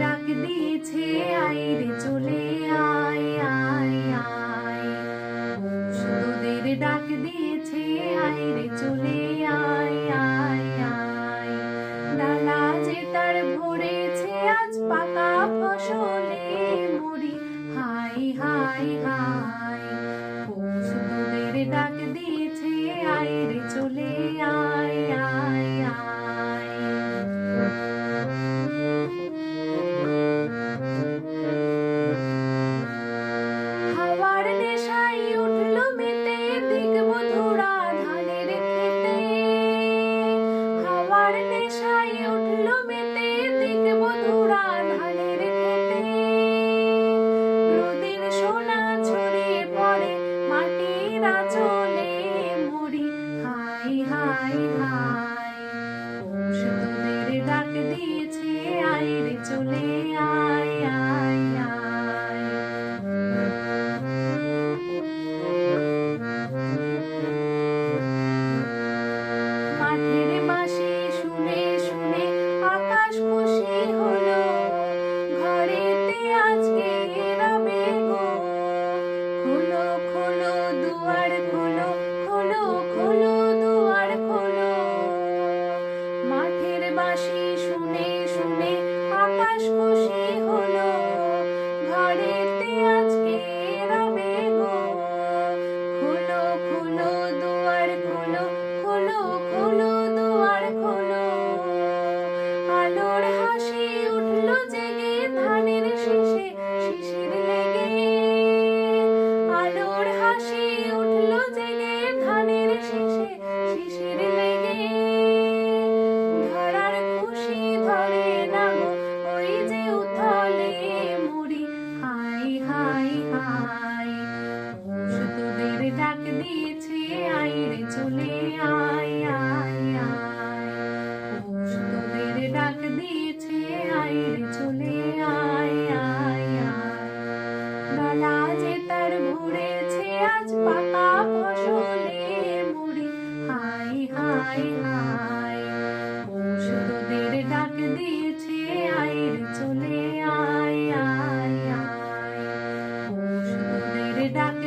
ডাক দিয়েছে আইরে চলে আয় আয় আয়। তোদের ডাক দিয়েছে আইরে চলে আয় আয় আয়। ডালা যে তার ভরেছে, আজ পাকা ফসলে মরি। হাই হাই হাই পৌষ তোদের ডাক দিয়েছে আইরে চলে চলে আয় শিশির লেগে ধরার খুশি ধরে না। ওই যে উথলে মুড়ি, হাই হাই হাই। তোদের ডাক দিয়েছে আইরে চলে, আয় আয় আয়। তোদের ডাক দিয়েছে আইরে চলে, আয় আয় ডালা যে তার ভরেছে আজ পাকা ফসলে হাই হাই পৌষ তোদের ডাক দিয়েছে আইরে চলে আয় আয় আয় পৌষ তোদের ডাক